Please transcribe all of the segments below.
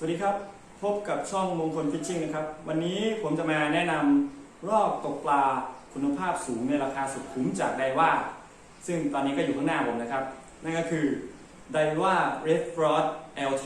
สวัสดีครับ พบกับช่องมงคลฟิชชิ่งนะครับ วันนี้ผมจะมาแนะนำรอบตกปลาคุณภาพสูงในราคาสุดคุ้มจากไดว่า ซึ่งตอนนี้ก็อยู่ข้างหน้าผมนะครับ นั่นก็คือไดว่า Red Frost LT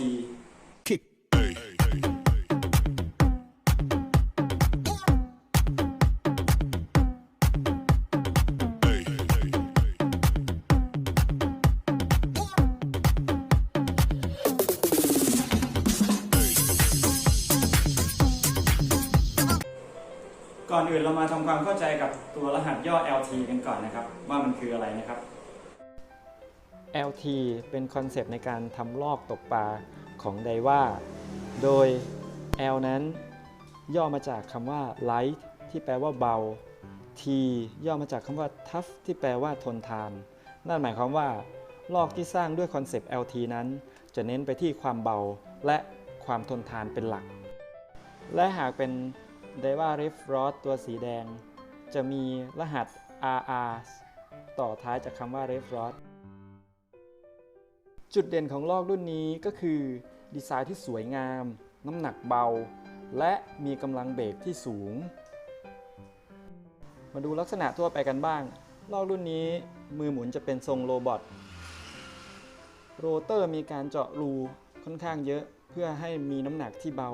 ก่อนอื่นเรามาทำความเข้าใจกับตัวรหัสย่อ LT กันก่อนนะครับ ว่ามันคืออะไรนะครับ LT เป็นคอนเซปต์ในการทำลอกตกปลาของไดว่า โดย L นั้นย่อมาจากคำว่า light ที่แปลว่าเบา T ย่อมาจากคำว่า tough ที่แปลว่าทนทาน นั่นหมายความว่า ลอกที่สร้างด้วยคอนเซปต์ LT นั้น จะเน้นไปที่ความเบาและความทนทานเป็นหลัก และหากเป็น d a v a r i f r o d ตัวสีแดง จะมีรหัส RR ต่อท้ายจากคำว่า r e f r o d จุดเด่นของลอกรุ่นนี้ก็คือ ดีไซน์ที่สวยงาม น้ำหนักเบา และมีกำลังเบรกที่สูง มาดูลักษณะทั่วไปกันบ้าง ลอกรุ่นนี้มือหมุนจะเป็นทรงโรบอท โรเตอร์มีการเจาะรูค่อนข้างเยอะเพื่อให้มีน้ำหนักที่เบา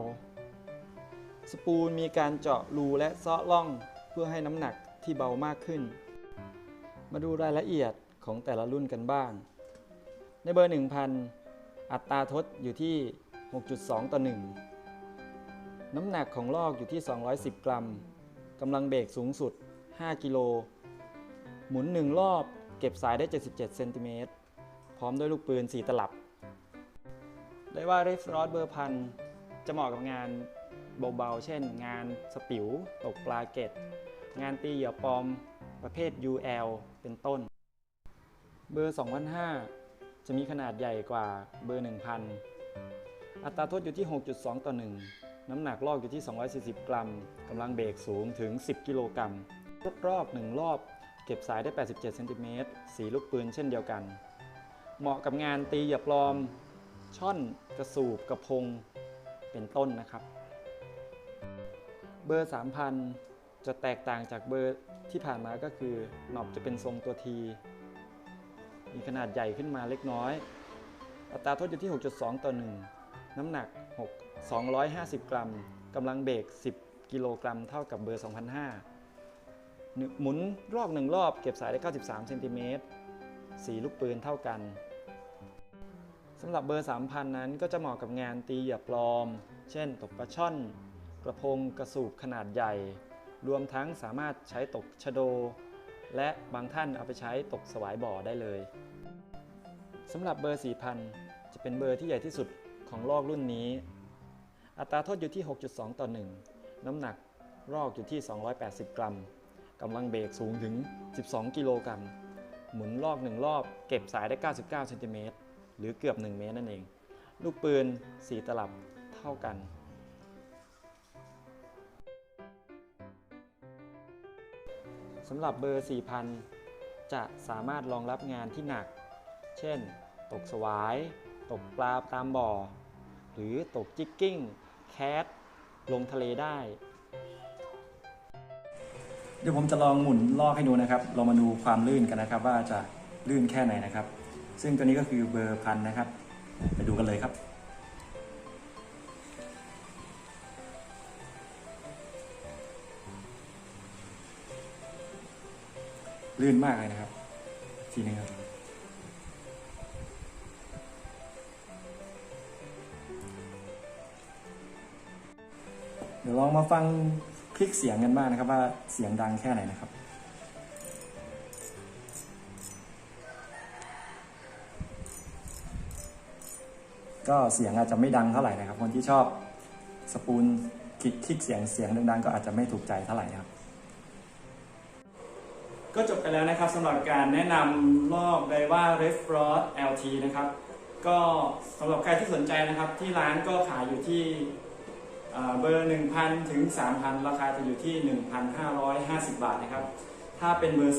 สปูลมีการเจาะรูและเซาะล่องเพื่อให้น้ำหนักที่เบามากขึ้น มาดูรายละเอียดของแต่ละรุ่นกันบ้าง ในเบอร์ 1000 อัตราทดอยู่ที่ 6.2 ต่อ 1 น้ำหนักของลอกอยู่ที่ 210 กรัมกำลังเบรกสูงสุด 5 กิโล หมุน 1 รอบเก็บสายได้ 77 เซนติเมตร พร้อมด้วยลูกปืน 4 ตลับ ได้ว่าเรฟรอดเบอร์พันจะเหมาะกับงาน เบาๆ เช่น งานสปิวตกปลาเก็ต งานตีเหยื่อปลอมประเภท UL เป็นต้น เบอร์ 2005 จะมีขนาดใหญ่กว่าเบอร์ 1000 อัตราโทษอยู่ที่ 6.2 ต่อ 1 น้ำหนักลอกอยู่ที่ 240 กรัมกำลังเบรกสูงถึง 10 กิโลกรัมรอบรอบ1รอบเก็บสายได้ 87เซนติเมตรสีลูกปืนเช่นเดียวกัน เหมาะกับงานตีเหยื่อปลอม ช่อน กระสูบ กระพง เป็นต้นนะครับ เบอร์ 3000 จะแตกต่างจากเบอร์ที่ผ่านมาก็คือหนอบจะเป็นทรงตัวที มีขนาดใหญ่ขึ้นมาเล็กน้อย อัตราโทษอยู่ที่ 6.2 ต่อ 1 น้ำหนัก 6 250 กรัมกำลังเบรก10 กิโลกรัม เท่ากับเบอร์ 2005หนึ่งหมุนรอบหนึ่งรอบเก็บสายได้ 93 เซนติเมตรสีลูกปืนเท่ากันสำหรับเบอร์ 3000 นั้นก็จะเหมาะกับงานตีเหยื่อปลอม เช่น ตกปลาช่อน กระพงกระสูบขนาดใหญ่ รวมทั้งสามารถใช้ตกชะโด และบางท่านเอาไปใช้ตกสวายบ่อได้เลยสำหรับเบอร์4000 จะเป็นเบอร์ที่ใหญ่ที่สุดของลอกรุ่นนี้ อัตราโทษอยู่ที่ 6.2 ต่อ 1 น้ำหนักลอกอยู่ที่ 280 กรัมกำลังเบรกสูงถึง 12 กิโลกรัม หมุนลอก 1 รอบเก็บสายได้ 99 เซนติเมตร หรือเกือบ 1 เมตรนั่นเอง ลูกปืน 4 ตลับเท่ากัน สำหรับเบอร์ 4000 จะสามารถรองรับงานที่หนัก เช่น ตกสวาย ตกปลาตามบ่อ หรือตกจิกกิ้ง แคท ลงทะเลได้ เดี๋ยวผมจะลองหมุนลอกให้ดูนะครับ เรามาดูความลื่นกันนะครับ ว่าจะลื่นแค่ไหนนะครับ ซึ่งตัวนี้ก็คือเบอร์พันนะครับ ไปดูกันเลยครับ ลื่นมากเลยนะครับ ทีนึงครับเดี๋ยวลองมาฟังคลิกเสียงกันบ้างนะครับว่าเสียงดังแค่ไหนนะครับก็เสียงอาจจะไม่ดังเท่าไหร่นะครับ คนที่ชอบสปูลคลิกคลิกเสียงเสียงดังๆก็อาจจะไม่ถูกใจเท่าไหร่นะครับ ก็จบไปแล้วนะครับสำหรับการแนะนำลอกไดว่า r e f r o d LT นะครับ ก็สำหรับใครที่สนใจนะครับที่ร้านก็ขายอยู่ที่เบอร์ 1,000 ถึง 3,000 ราคาจะอยู่ที่ 1,550 บาทนะครับ ถ้าเป็นเบอร์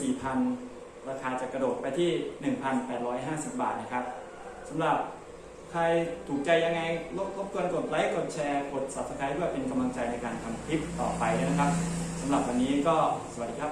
4,000 ราคาจะกระโดดไปที่ 1,850 บาทนะครับสำหรับใครถูกใจยังไงรบบกวนกดไลค์กดแชร์กด subscribe เพื่อเป็นกำลังใจในการทำคลิปต่อไปนะครับสำหรับวันนี้ก็สวัสดีครับ